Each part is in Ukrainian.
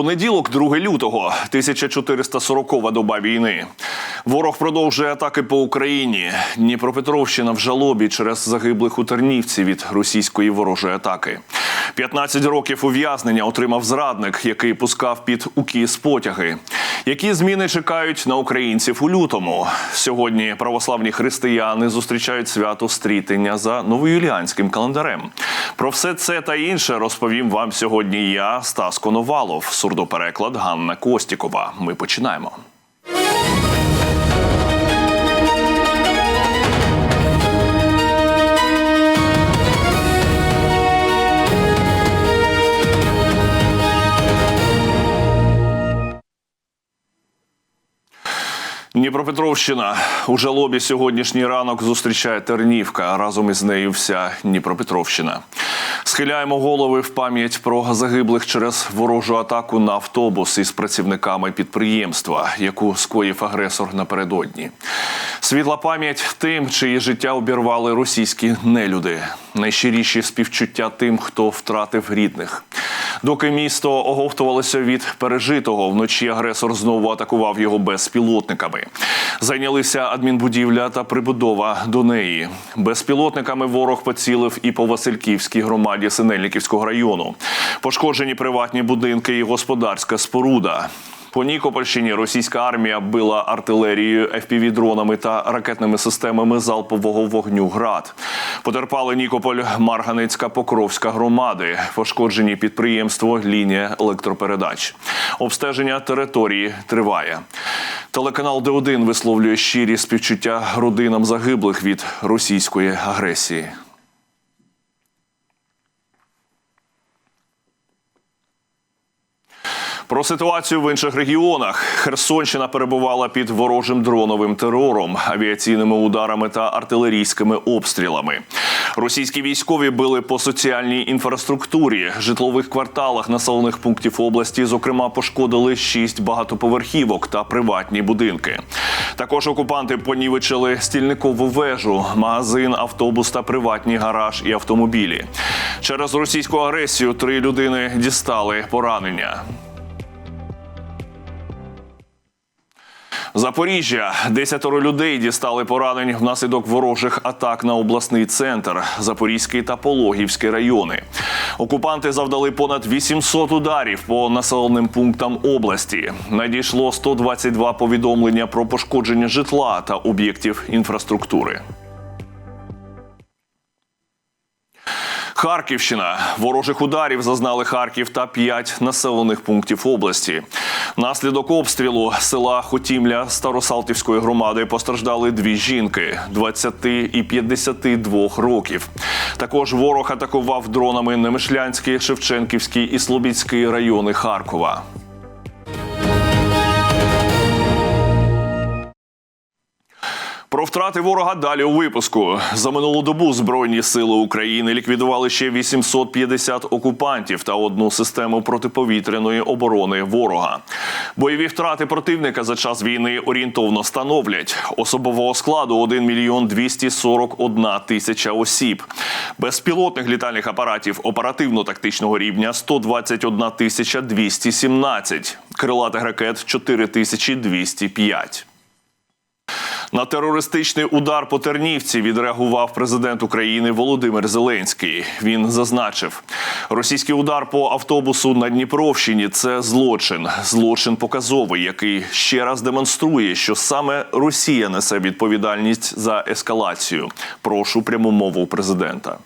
Понеділок, 2 лютого, 1440 доба війни. Ворог продовжує атаки по Україні. Дніпропетровщина в жалобі через загиблих у Тернівці від російської ворожої атаки. 15 років ув'язнення отримав зрадник, який пускав під укіс потяги. Які зміни чекають на українців у лютому? Сьогодні православні християни зустрічають свято стрітення за новоюліанським календарем. Про все це та інше розповім вам сьогодні. Я Стас Коновалов, сурдопереклад Ганна Костікова. Ми починаємо. Дніпропетровщина у жалобі сьогоднішній ранок зустрічає Тернівка. Разом із нею вся Дніпропетровщина. Схиляємо голови в пам'ять про загиблих через ворожу атаку на автобус із працівниками підприємства, яку скоїв агресор напередодні. Світла пам'ять тим, чиї життя обірвали російські нелюди. Найщиріші співчуття тим, хто втратив рідних. Доки місто оговтувалося від пережитого, вночі агресор знову атакував його безпілотниками. Зайнялися адмінбудівля та прибудова до неї. Безпілотниками ворог поцілив і по Васильківській громаді Синельниківського району. Пошкоджені приватні будинки і господарська споруда. По Нікопольщині російська армія била артилерією, FPV-дронами та ракетними системами залпового вогню ГРАД. Потерпали Нікополь, Марганецька, Покровська громади. Пошкоджені підприємство, лінія електропередач. Обстеження території триває. Телеканал Д1 висловлює щирі співчуття родинам загиблих від російської агресії. Про ситуацію в інших регіонах Херсонщина перебувала під ворожим дроновим терором, авіаційними ударами та артилерійськими обстрілами. Російські військові били по соціальній інфраструктурі, житлових кварталах населених пунктів області. Зокрема, пошкодили шість багатоповерхівок та приватні будинки. Також окупанти понівечили стільникову вежу, магазин, автобус та приватні гараж і автомобілі. Через російську агресію три людини дістали поранення. Запоріжжя десятеро людей дістали поранень внаслідок ворожих атак на обласний центр, Запорізький та Пологівський райони. Окупанти завдали понад 800 ударів по населеним пунктам області. Надійшло 122 повідомлення про пошкодження житла та об'єктів інфраструктури. Харківщина ворожих ударів зазнали Харків та п'ять населених пунктів області. Наслідок обстрілу села Хотімля Старосалтівської громади постраждали дві жінки 20 і 52 років. Також ворог атакував дронами Немишлянський, Шевченківський і Слобідський райони Харкова. Про втрати ворога далі у випуску за минулу добу збройні сили України ліквідували ще 850 окупантів та одну систему протиповітряної оборони ворога. Бойові втрати противника за час війни орієнтовно становлять особового складу 1 мільйон 241 тисяча осіб, безпілотних літальних апаратів оперативно-тактичного рівня 121 тисяча 217, крилатих ракет 4205. На терористичний удар по Тернівці відреагував президент України Володимир Зеленський. Він зазначив, російський удар по автобусу на Дніпровщині це злочин, злочин показовий, який ще раз демонструє, що саме Росія несе відповідальність за ескалацію. Прошу пряму мову президента.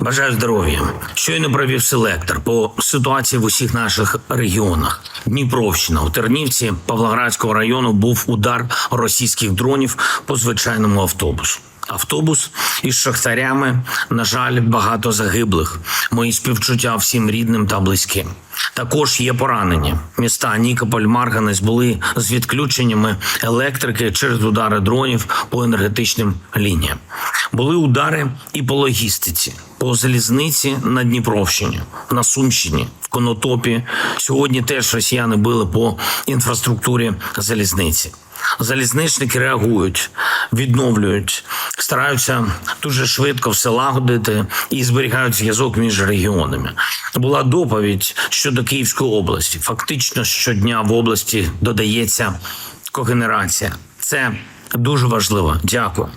Бажаю здоров'я. Щойно провів селектор по ситуації в усіх наших регіонах. Дніпровщина у Тернівці Павлоградського району був удар російських дронів по звичайному автобусу. Автобус із шахтарями, на жаль, багато загиблих. Мої співчуття всім рідним та близьким. Також є поранення. Міста Нікополь, Марганець були з відключеннями електрики через удари дронів по енергетичним лініям. Були удари і по логістиці, по залізниці на Дніпровщині, на Сумщині, в Конотопі. Сьогодні теж росіяни били по інфраструктурі залізниці. залізничники реагують, відновлюють, стараються дуже швидко все лагодити і зберігають зв'язок між регіонами. Була доповідь щодо Київської області. Фактично щодня в області додається когенерація. Це дуже важливо. Дякую.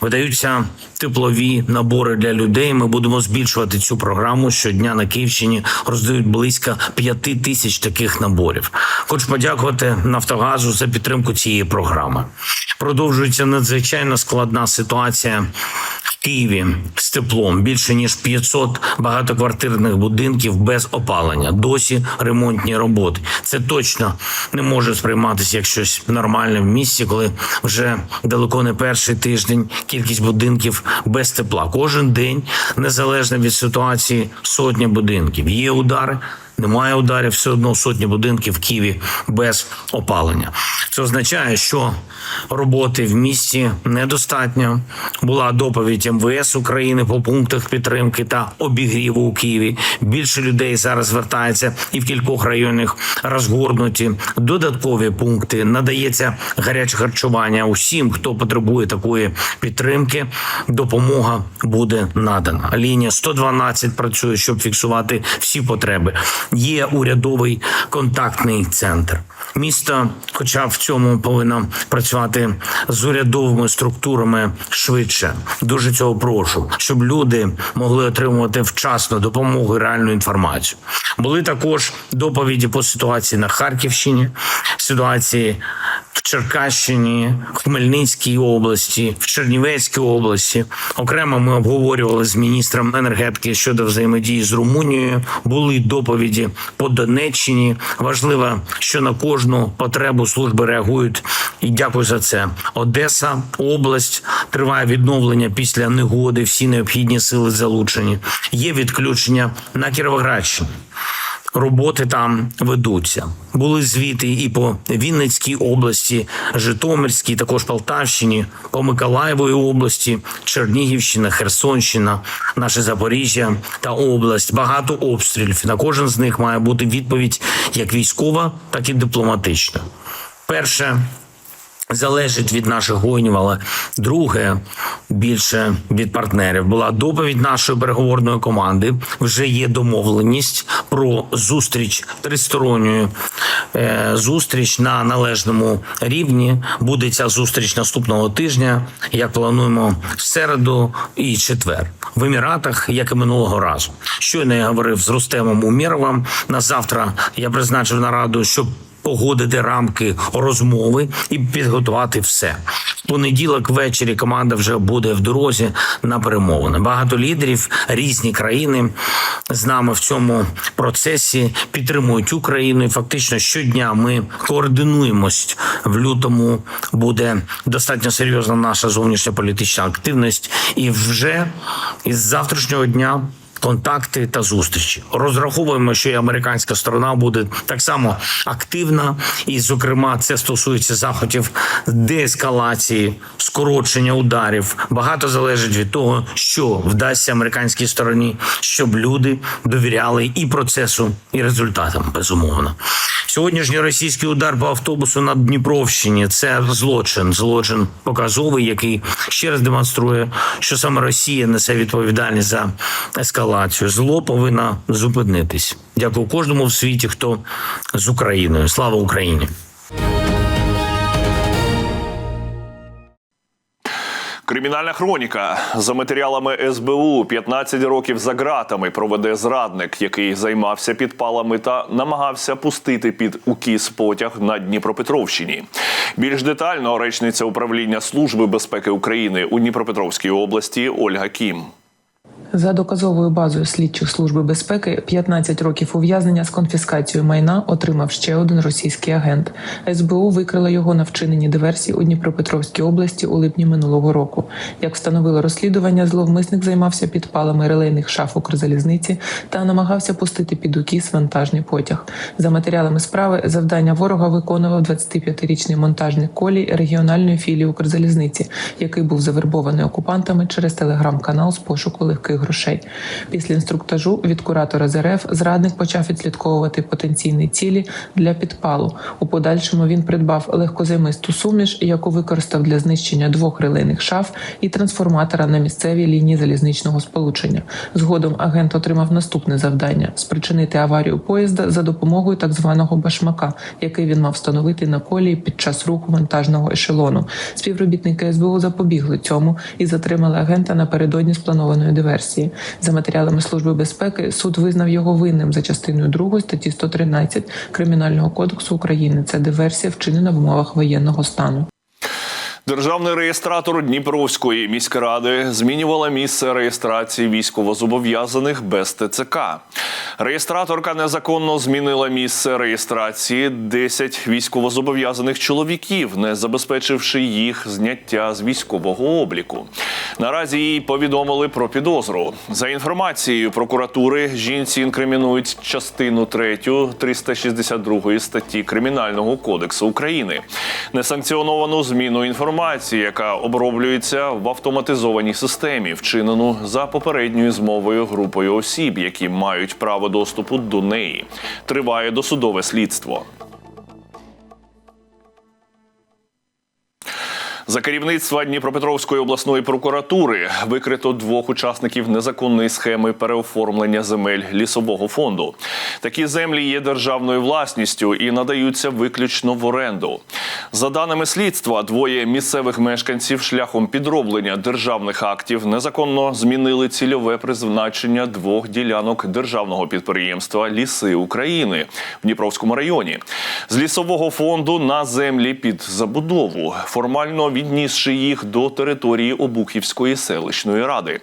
Видаються теплові набори для людей. Ми будемо збільшувати цю програму. Щодня на Київщині роздають близько п'яти тисяч таких наборів. Хочу подякувати Нафтогазу за підтримку цієї програми. Продовжується надзвичайно складна ситуація Києві з теплом. Більше ніж 500 багатоквартирних будинків без опалення. Досі ремонтні роботи. Це точно не може сприйматися як щось нормальне в місті, коли вже далеко не перший тиждень кількість будинків без тепла. Кожен день, незалежно від ситуації, сотня будинків. Є удари. Немає ударів, все одно сотні будинків в Києві без опалення. Це означає, що роботи в місті недостатньо. Була доповідь МВС України по пунктах підтримки та обігріву у Києві. Більше людей зараз звертається і в кількох районах розгорнуті додаткові пункти. Надається гаряче харчування усім, хто потребує такої підтримки. Допомога буде надана. Лінія 112 працює, щоб фіксувати всі потреби. Є урядовий контактний центр. Місто, хоча в цьому повинно працювати з урядовими структурами швидше. Дуже цього прошу, щоб люди могли отримувати вчасно допомогу і реальну інформацію. Були також доповіді по ситуації на Харківщині, ситуації в Черкащині, в Хмельницькій області, в Чернівецькій області. Окремо ми обговорювали з міністром енергетики щодо взаємодії з Румунією. Були доповіді по Донеччині. Важливо, що на кожну потребу служби реагують. І дякую за це. Одеса, область триває відновлення після негоди. Всі необхідні сили залучені. Є відключення на Кіровоградщині. Роботи там ведуться. Були звіти і по Вінницькій області, Житомирській, також Полтавщині, по Миколаєвої області, Чернігівщина, Херсонщина, наше Запоріжжя та область. Багато обстрілів. На кожен з них має бути відповідь як військова, так і дипломатична. Перше залежить від наших воїнів, але друге більше від партнерів. Була доповідь нашої переговорної команди. Вже є домовленість про зустріч тристоронньою е, зустріч на належному рівні. Буде ця зустріч наступного тижня. Як плануємо в середу і четвер в Еміратах, як і минулого разу. Щойно я говорив з Рустемом Умєровим. На завтра я призначив нараду, щоб погодити рамки розмови і підготувати все. В понеділок ввечері команда вже буде в дорозі на перемовини. Багато лідерів різні країни з нами в цьому процесі підтримують Україну. І фактично щодня ми координуємось в лютому. Буде достатньо серйозна наша зовнішня політична активність, і вже із завтрашнього дня контакти та зустрічі. Розраховуємо, що і американська сторона буде так само активна, і, зокрема, це стосується заходів деескалації, скорочення ударів. Багато залежить від того, що вдасться американській стороні, щоб люди довіряли і процесу, і результатам. Безумовно, сьогоднішній російський удар по автобусу на Дніпровщині це злочин, злочин показовий, який ще раз демонструє, що саме Росія несе відповідальність за ескалацію. Зло повинно зупинитись. Дякую кожному в світі, хто з Україною. Слава Україні! Кримінальна хроніка за матеріалами СБУ 15 років за ґратами проведе зрадник, який займався підпалами та намагався пустити під укіс потяг на Дніпропетровщині. Більш детально речниця управління Служби безпеки України у Дніпропетровській області Ольга Кім. За доказовою базою слідчих служби безпеки 15 років ув'язнення з конфіскацією майна отримав ще один російський агент. СБУ викрила його на вчиненні диверсії у Дніпропетровській області у липні минулого року. Як встановило розслідування, зловмисник займався підпалами релейних шаф Укрзалізниці та намагався пустити під укіс вантажний потяг. За матеріалами справи завдання ворога виконував 25-річний монтажник колій регіональної філії Укрзалізниці, який був завербований окупантами через телеграм-канал з пошуку легких грошей. Після інструктажу від куратора з РФ зрадник почав відслідковувати потенційні цілі для підпалу. У подальшому він придбав легкозаймисту суміш, яку використав для знищення двох релейних шаф і трансформатора на місцевій лінії залізничного сполучення. Згодом агент отримав наступне завдання спричинити аварію поїзда за допомогою так званого башмака, який він мав встановити на колії під час руху вантажного ешелону. Співробітники СБУ запобігли цьому і затримали агента напередодні спланованої диверсії. За матеріалами служби безпеки суд визнав його винним за частиною 2 статті 113 Кримінального кодексу України. Це диверсія вчинена в умовах воєнного стану. Державний реєстратор Дніпровської міськради змінювала місце реєстрації військовозобов'язаних без ТЦК. Реєстраторка незаконно змінила місце реєстрації 10 військовозобов'язаних чоловіків, не забезпечивши їх зняття з військового обліку. Наразі їй повідомили про підозру. За інформацією прокуратури, жінці інкримінують частину 3 362 статті Кримінального кодексу України. Несанкціоновану зміну інформації, яка оброблюється в автоматизованій системі, вчинену за попередньою змовою групою осіб, які мають право доступу до неї. Триває досудове слідство. За керівництва Дніпропетровської обласної прокуратури викрито двох учасників незаконної схеми переоформлення земель лісового фонду. Такі землі є державною власністю і надаються виключно в оренду. За даними слідства, двоє місцевих мешканців шляхом підроблення державних актів незаконно змінили цільове призначення двох ділянок державного підприємства Ліси України в Дніпровському районі з лісового фонду на землі під забудову, формально віднісши їх до території Обухівської селищної ради.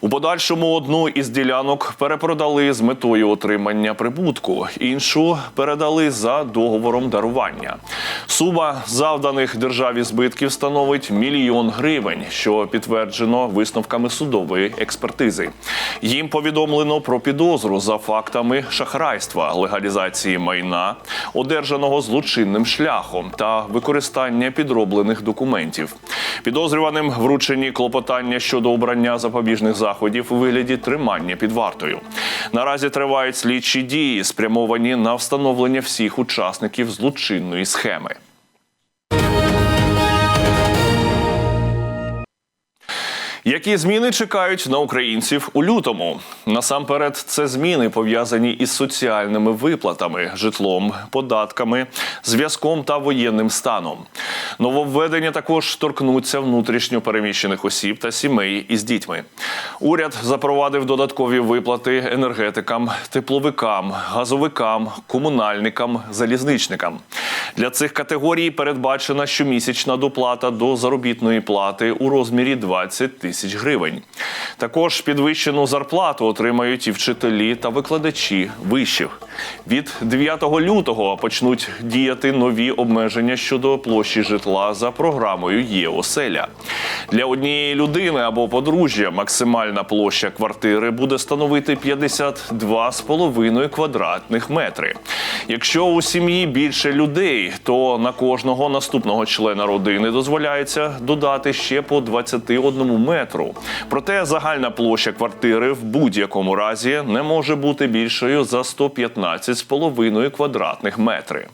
У подальшому одну із ділянок перепродали з метою отримання прибутку, іншу передали за договором дарування. Сума завданих державі збитків становить мільйон гривень, що підтверджено висновками судової експертизи. Їм повідомлено про підозру за фактами шахрайства, легалізації майна, одержаного злочинним шляхом та використання підроблених документів. Підозрюваним вручені клопотання щодо обрання запобіжних заходів у вигляді тримання під вартою. Наразі тривають слідчі дії, спрямовані на встановлення всіх учасників злочинної схеми. Які зміни чекають на українців у лютому? Насамперед, це зміни пов'язані із соціальними виплатами, житлом, податками, зв'язком та воєнним станом. Нововведення також торкнуться внутрішньо переміщених осіб та сімей із дітьми. Уряд запровадив додаткові виплати енергетикам, тепловикам, газовикам, комунальникам, залізничникам. Для цих категорій передбачена щомісячна доплата до заробітної плати у розмірі 20 тисяч гривень. Також підвищену зарплату отримають і вчителі та викладачі вишів. Від 9 лютого почнуть діяти нові обмеження щодо площі житла за програмою ЄОселя. Для однієї людини або подружжя максимальна площа квартири буде становити 52,5 квадратних метри. Якщо у сім'ї більше людей, то на кожного наступного члена родини дозволяється додати ще по 21 метру. Проте загальна площа квартири в будь-якому разі не може бути більшою за 115,5 квадратних метри.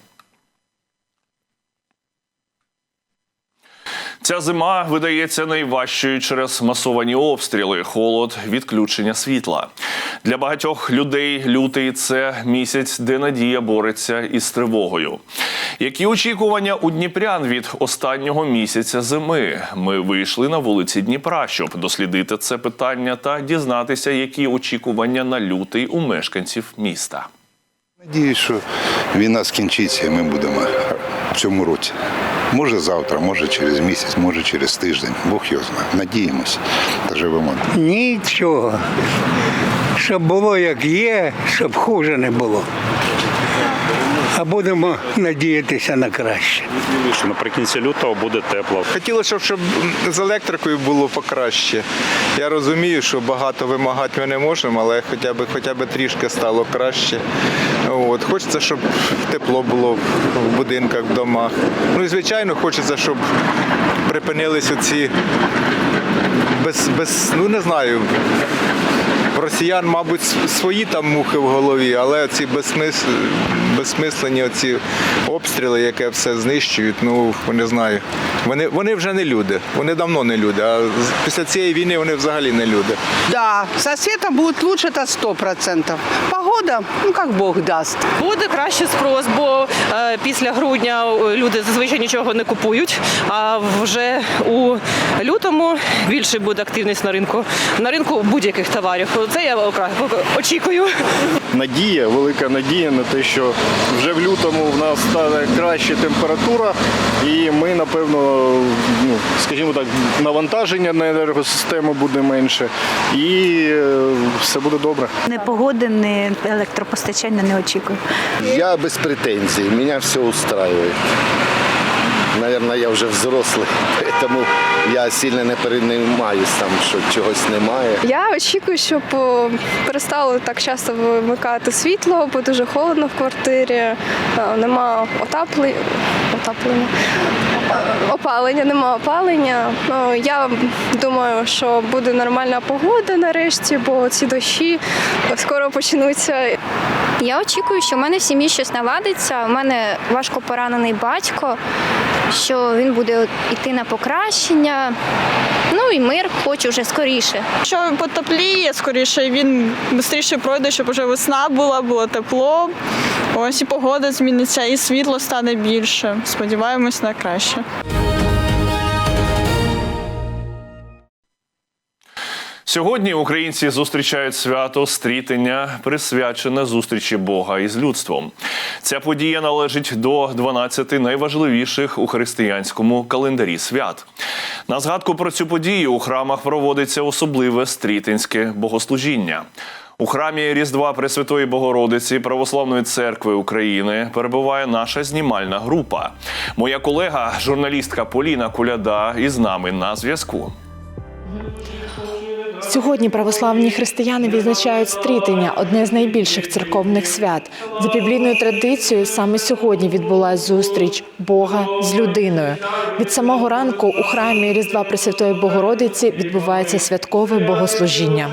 Ця зима видається найважчою через масовані обстріли, холод, відключення світла. Для багатьох людей лютий це місяць, де надія бореться із тривогою. Які очікування у Дніпрян від останнього місяця зими? Ми вийшли на вулиці Дніпра, щоб дослідити це питання та дізнатися, які очікування на лютий у мешканців міста. Надіюсь, що війна скінчиться, і ми будемо в цьому році. Може завтра, може через місяць, може через тиждень. Бог його знає. Надіємося та живемо. Нічого. Щоб було як є, щоб хуже не було. А будемо надіятися на краще. що наприкінці лютого буде тепло. Хотілося, б, щоб з електрикою було покраще. Я розумію, що багато вимагати ми не можемо, але хоча б, хоча б трішки стало краще. От. Хочеться, щоб тепло було в будинках, в домах. Ну і звичайно, хочеться, щоб припинилися ці без, без, ну не знаю. Росіян, мабуть, свої там мухи в голові, але ці безсмис... безсмислені оці обстріли, яке все знищують, ну не знаю. Вони, вони вже не люди, вони давно не люди. А після цієї війни вони взагалі не люди. Да, со будет лучше, это сто процентов. Погода, ну как Бог даст. Буде краще спрос, бо е, після грудня е, люди зазвичай нічого не купують. А вже у лютому більше буде активність на ринку. На ринку будь-яких товарів. Це я очікую. надія, велика надія на те, що вже в лютому в нас стане краща температура, і ми, напевно, ну, скажімо так, навантаження на енергосистему буде менше, і е, все буде добре. Не погоди, не електропостачання не очікую. Я без претензий, меня все устраивает. Наверное, я вже взрослий, тому я сильно не переймаюсь там, що чогось немає. Я очікую, щоб о, перестали так часто вимикати світло, бо дуже холодно в квартирі, е, нема отаплення, отаплення. Опалення, нема опалення. Ну, я думаю, що буде нормальна погода нарешті, бо ці дощі скоро почнуться. Я очікую, що в мене в сім'ї щось наладиться. У мене важко поранений батько, що він буде йти на покращення. Ну і мир хоче вже скоріше. Що потепліє скоріше, він швидше пройде, щоб вже весна була, було тепло. Ось і погода зміниться, і світло стане більше. Сподіваємось на краще. Сьогодні українці зустрічають свято стрітення, присвячене зустрічі Бога із людством. Ця подія належить до 12 найважливіших у християнському календарі свят. На згадку про цю подію у храмах проводиться особливе стрітинське богослужіння. У храмі Різдва Пресвятої Богородиці Православної церкви України перебуває наша знімальна група. Моя колега, журналістка Поліна Куляда, із нами на зв'язку. Сьогодні православні християни відзначають стрітення, одне з найбільших церковних свят. За біблійною традицією, саме сьогодні відбулася зустріч Бога з людиною. Від самого ранку у храмі Різдва Пресвятої Богородиці відбувається святкове богослужіння.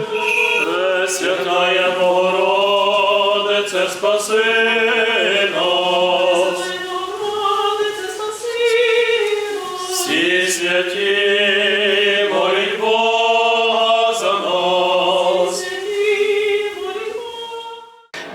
Святая Богородице, спаси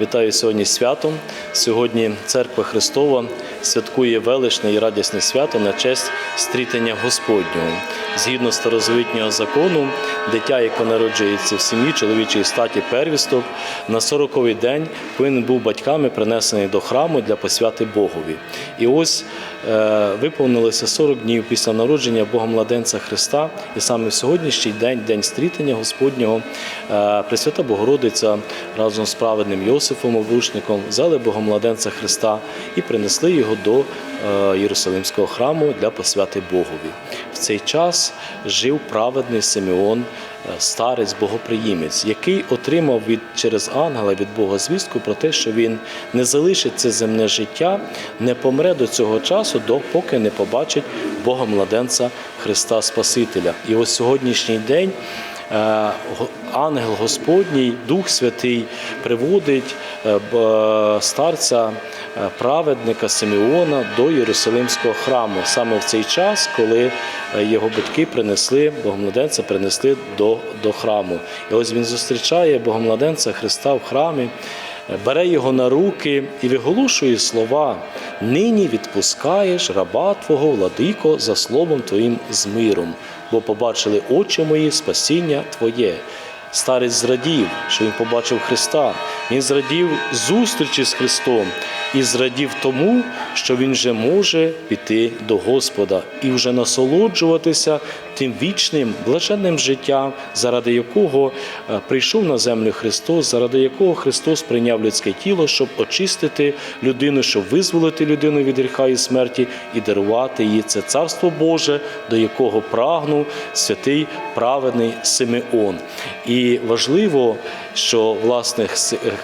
Вітаю сьогодні святом. Сьогодні Церква Христова святкує величне і радісне свято на честь стрітення Господнього. Згідно старозавітнього закону, дитя, яке народжується в сім'ї чоловічої статі первісток, на 40-й день повинен був батьками принесений до храму для посвяти Богові. І ось е, виповнилося 40 днів після народження Богомладенця Христа, і саме в сьогоднішній день, день стрітення Господнього, е, Пресвята Богородиця разом з праведним Йосифом обручником взяли Богомладенця Христа і принесли його до е, Єрусалимського храму для посвяти Богові. Цей час жив праведний Симеон, е, старець богоприємець, який отримав від через ангела від Бога звістку про те, що він не залишить це земне життя, не помре до цього часу, допоки не побачить Бога младенця Христа Спасителя. І ось сьогоднішній день. Е, Ангел Господній, Дух Святий приводить е, старця е, праведника Симеона до Єрусалимського храму саме в цей час, коли е, його батьки принесли Богомладенця, принесли до, до храму. І ось він зустрічає Богомладенця Христа в храмі. е, Бере його на руки і виголошує слова: Нині відпускаєш раба Твого, владико, за словом Твоїм з миром, бо побачили очі мої спасіння Твоє. Старець зрадів, що він побачив Христа. Він зрадів зустрічі з Христом і зрадів тому, що він вже може піти до Господа і вже насолоджуватися тим вічним блаженним життям, заради якого е, прийшов на землю Христос, заради якого Христос прийняв людське тіло, щоб очистити людину, щоб визволити людину від гріха і смерті і дарувати їй це царство Боже, до якого прагнув святий праведний Симеон. І важливо, що власне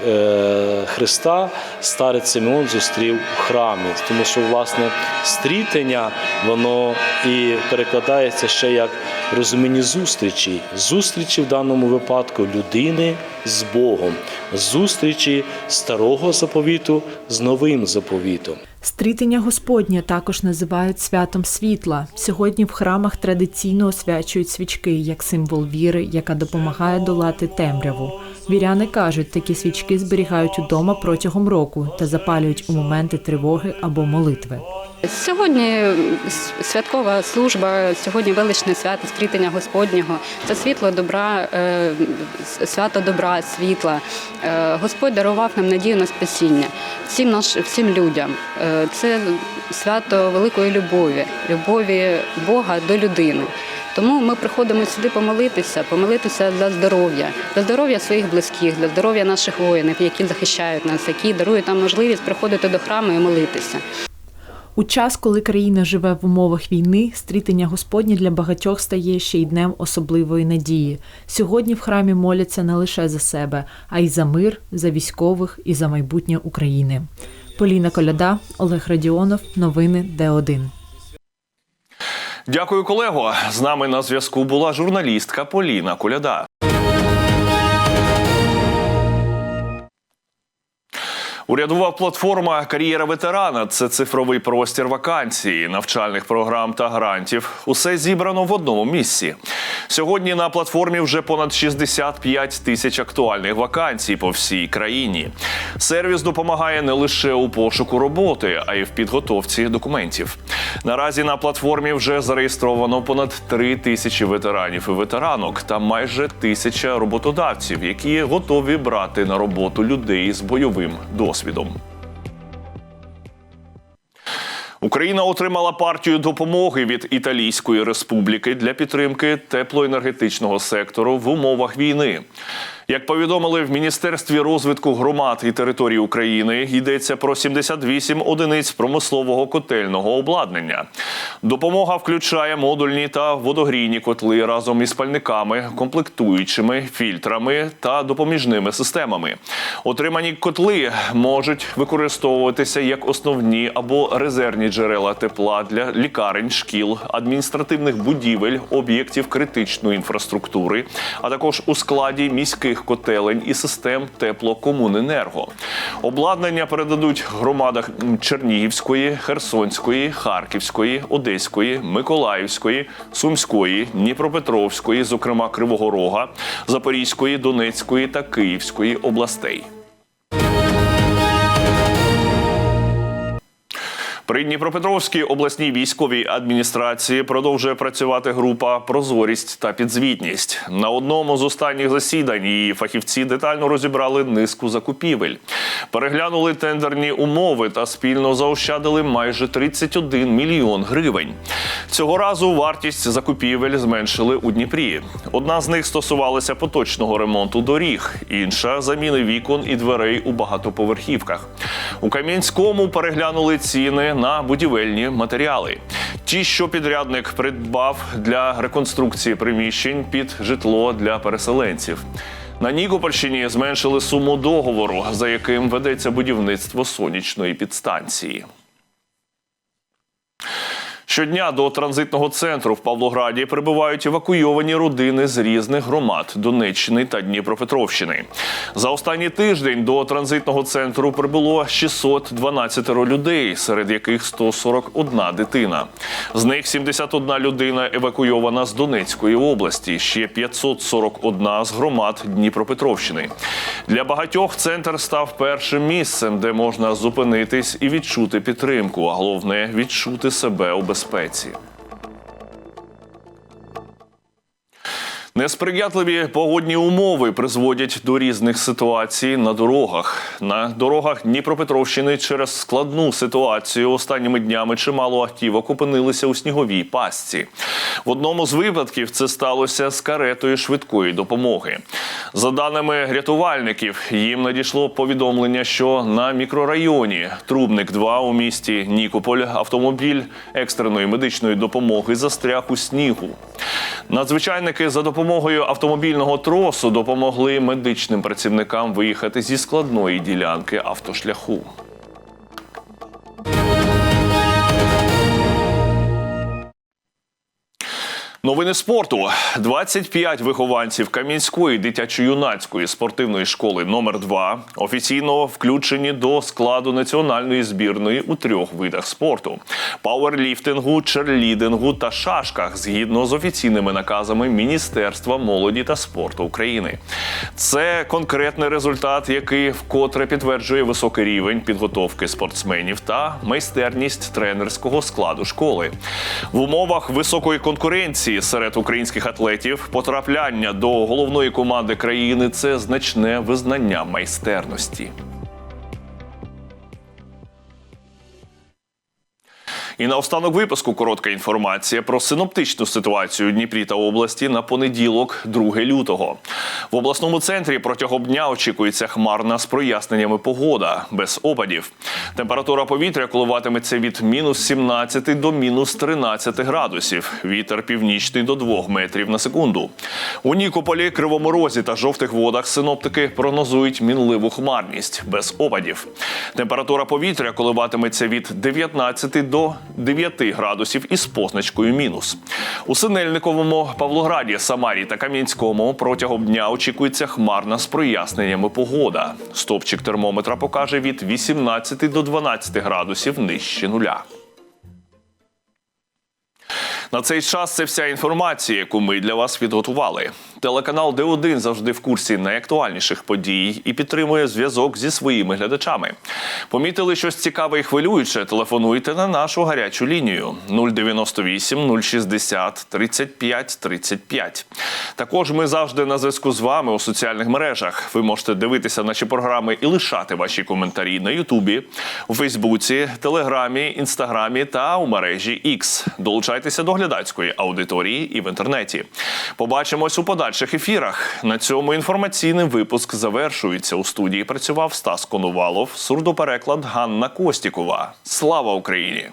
е, Христа старець Симеон зустрів в храмі, тому що власне стрітення воно і перекладається ще як розуміння зустрічі. Зустрічі в даному випадку людини з Богом, зустрічі старого заповіту з новим заповітом. Стрітення Господнє також називають святом світла. Сьогодні в храмах традиційно освячують свічки як символ віри, яка допомагає долати темряву. Віряни кажуть, такі свічки зберігають удома протягом року та запалюють у моменти тривоги або молитви. Сьогодні святкова служба, сьогодні величне свято стрітення Господнього. Це світло добра, е, свято добра, світла. Е, Господь дарував нам надію на спасіння всім наш, всім людям. Е, Це свято великої любові, любові Бога до людини. Тому ми приходимо сюди помолитися, помолитися за здоров'я, за здоров'я своїх близьких, за здоров'я наших воїнів, які захищають нас, які дарують нам можливість приходити до храму і молитися. У час, коли країна живе в умовах війни, стрітення Господнє для багатьох стає ще й днем особливої надії. Сьогодні в храмі моляться не лише за себе, а й за мир, за військових і за майбутнє України. Поліна Коляда, Олег Радіонов, новини Д1. Дякую, колего. З нами на зв'язку була журналістка Поліна Коляда. Урядова платформа Кар'єра ветерана це цифровий простір вакансій, навчальних програм та грантів. Усе зібрано в одному місці. Сьогодні на платформі вже понад 65 тисяч актуальних вакансій по всій країні. Сервіс допомагає не лише у пошуку роботи, а й в підготовці документів. Наразі на платформі вже зареєстровано понад 3 тисячі ветеранів і ветеранок та майже тисяча роботодавців, які готові брати на роботу людей з бойовим досвідом. Україна отримала партію допомоги від Італійської республіки для підтримки теплоенергетичного сектору в умовах війни. Як повідомили в Міністерстві розвитку громад і територій України, йдеться про 78 одиниць промислового котельного обладнання. Допомога включає модульні та водогрійні котли разом із пальниками, комплектуючими, фільтрами та допоміжними системами. Отримані котли можуть використовуватися як основні або резервні джерела тепла для лікарень, шкіл, адміністративних будівель, об'єктів критичної інфраструктури, а також у складі міських котелень і систем теплокомуненерго. Обладнання передадуть громадах Чернігівської, Херсонської, Харківської, Одеської, Миколаївської, Сумської, Дніпропетровської, зокрема Кривого Рога, Запорізької, Донецької та Київської областей. При Дніпропетровській обласній військовій адміністрації продовжує працювати група Прозорість та підзвітність. На одному з останніх засідань її фахівці детально розібрали низку закупівель, переглянули тендерні умови та спільно заощадили майже 31 мільйон гривень. Цього разу вартість закупівель зменшили у Дніпрі. Одна з них стосувалася поточного ремонту доріг, інша заміни вікон і дверей у багатоповерхівках. У Кам'янському переглянули ціни на будівельні матеріали. Ті, що підрядник придбав для реконструкції приміщень під житло для переселенців. На Нікопольщині зменшили суму договору, за яким ведеться будівництво сонячної підстанції. Щодня до транзитного центру в Павлограді прибувають евакуйовані родини з різних громад Донеччини та Дніпропетровщини. За останній тиждень до транзитного центру прибуло 612 людей, серед яких 141 дитина. З них 71 людина евакуйована з Донецької області, ще 541 з громад Дніпропетровщини. Для багатьох центр став першим місцем, де можна зупинитись і відчути підтримку, а головне відчути себе у безпеці безпеці. Несприятливі погодні умови призводять до різних ситуацій на дорогах. На дорогах Дніпропетровщини через складну ситуацію останніми днями чимало автівок опинилися у сніговій пастці. В одному з випадків це сталося з каретою швидкої допомоги. За даними рятувальників, їм надійшло повідомлення, що на мікрорайоні Трубник 2 у місті Нікополь автомобіль екстреної медичної допомоги застряг у снігу. Надзвичайники за допомогою автомобільного тросу допомогли медичним працівникам виїхати зі складної ділянки автошляху. Новини спорту: 25 вихованців Кам'янської дитячо-юнацької спортивної школи номер 2 офіційно включені до складу національної збірної у трьох видах спорту: пауерліфтингу, черлідингу та шашках, згідно з офіційними наказами Міністерства молоді та спорту України. Це конкретний результат, який вкотре підтверджує високий рівень підготовки спортсменів та майстерність тренерського складу школи. В умовах високої конкуренції серед українських атлетів потрапляння до головної команди країни це значне визнання майстерності. І на останок випуску коротка інформація про синоптичну ситуацію у Дніпрі та області на понеділок, 2 лютого. В обласному центрі протягом дня очікується хмарна з проясненнями погода без опадів. Температура повітря коливатиметься від мінус 17 до мінус 13 градусів. Вітер північний до 2 метрів на секунду. У Нікополі, Кривому Розі та жовтих водах синоптики прогнозують мінливу хмарність без опадів. Температура повітря коливатиметься від 19 до 9 градусів із позначкою мінус. У Синельниковому, Павлограді, Самарі та Кам'янському протягом дня очікується хмарна з проясненнями погода. Стопчик термометра покаже від 18 до 12 градусів нижче нуля. На цей час це вся інформація, яку ми для вас підготували. Телеканал Д1 завжди в курсі найактуальніших подій і підтримує зв'язок зі своїми глядачами. Помітили щось цікаве і хвилююче? Телефонуйте на нашу гарячу лінію 098 060 35 35. Також ми завжди на зв'язку з вами у соціальних мережах. Ви можете дивитися наші програми і лишати ваші коментарі на Ютубі, у Фейсбуці, Телеграмі, Інстаграмі та у мережі X. Долучайтеся до глядацької аудиторії і в інтернеті. Побачимось у подальших ефірах. На цьому інформаційний випуск завершується. У студії працював Стас Конувалов, сурдопереклад Ганна Костікова. Слава Україні!